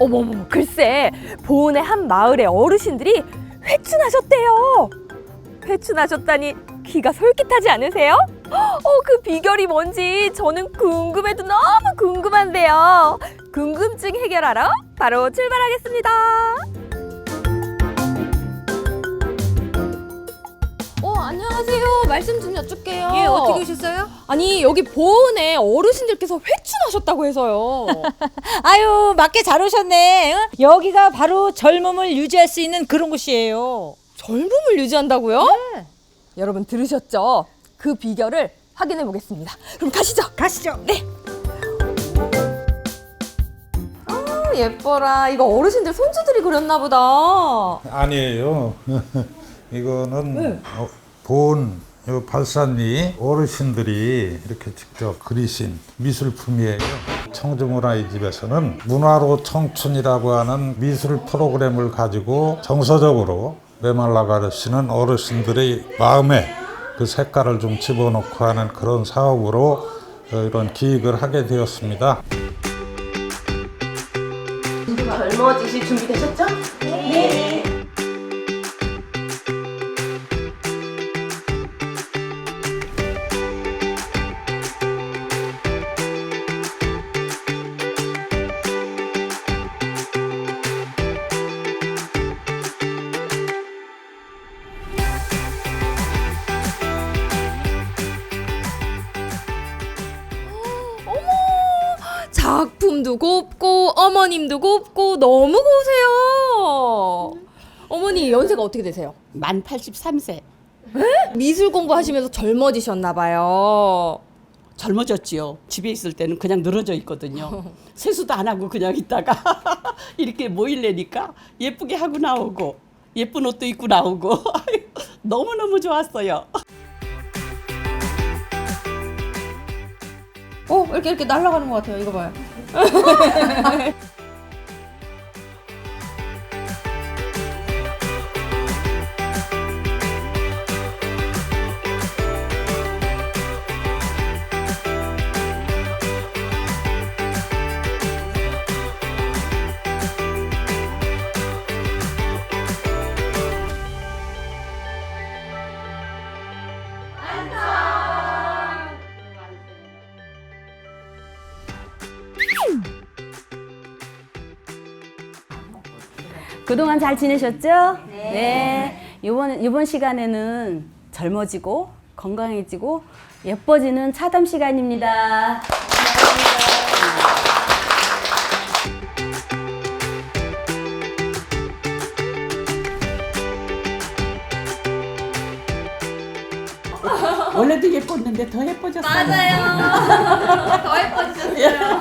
어머머, 글쎄, 보은의 한 마을의 어르신들이 회춘하셨대요. 회춘하셨다니 귀가 솔깃하지 않으세요? 어, 그 비결이 뭔지 저는 궁금해도 너무 궁금한데요. 궁금증 해결하러 바로 출발하겠습니다. 안녕하세요. 말씀 좀 여쭐게요. 예, 어떻게 오셨어요? 아니, 여기 보은의 어르신들께서 회춘하셨다고 해서요. 아유, 맞게 잘 오셨네. 응? 여기가 바로 젊음을 유지할 수 있는 그런 곳이에요. 젊음을 유지한다고요? 여러분 들으셨죠? 그 비결을 확인해 보겠습니다. 그럼 가시죠. 가시죠. 네. 아, 예뻐라. 이거 어르신들 손주들이 그렸나 보다. 아니에요. 이거는 네. 어, 본요 발산리 어르신들이 이렇게 직접 그리신 미술품이에요. 청주문화의 집에서는 문화로 청춘이라고 하는 미술 프로그램을 가지고 정서적으로 메말라 가르시는 어르신들의 마음에 그 색깔을 좀 집어넣고 하는 그런 사업으로 어, 이런 기획을 하게 되었습니다. 젊어지실 준비 되셨죠? 작품도 곱고 어머님도 곱고 너무 고우세요. 어머니 연세가 어떻게 되세요? 만 83세 미술 공부하시면서 젊어지셨나 봐요. 젊어졌지요. 집에 있을 때는 그냥 늘어져 있거든요. 세수도 안 하고 그냥 있다가 이렇게 모일래니까 예쁘게 하고 나오고 예쁜 옷도 입고 나오고 너무너무 좋았어요. 어 이렇게 이렇게 날아가는 것 같아요. 이거 봐요. 그동안 잘 지내셨죠? 네. 이번 이번 시간에는 젊어지고 건강해지고 예뻐지는 차담 시간입니다. 원래도 예뻤는데 더 예뻐졌어요. 더 예뻐지셨어요.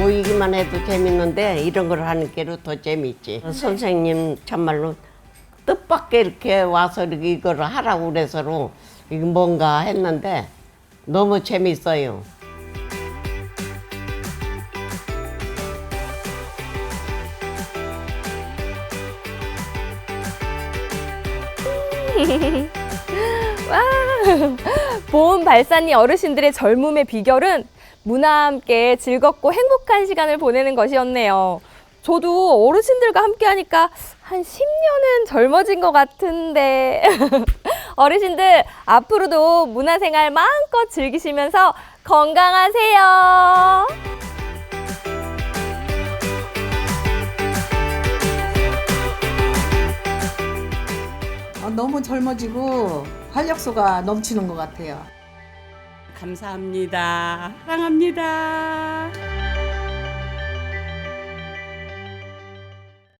모이기만 해도 재밌는데 이런 걸 하는 게로 더 재밌지. 선생님 참말로 뜻밖의 이렇게 와서 이렇게 이걸 하라고 그래서로 이게 뭔가 했는데 너무 재밌어요. 보은 발산이 어르신들의 젊음의 비결은 문화와 함께 즐겁고 행복한 시간을 보내는 것이었네요. 저도 어르신들과 함께 하니까 한 10년은 젊어진 것 같은데. 어르신들, 앞으로도 문화생활 마음껏 즐기시면서 건강하세요. 어, 너무 젊어지고 활력소가 넘치는 것 같아요. 감사합니다. 사랑합니다.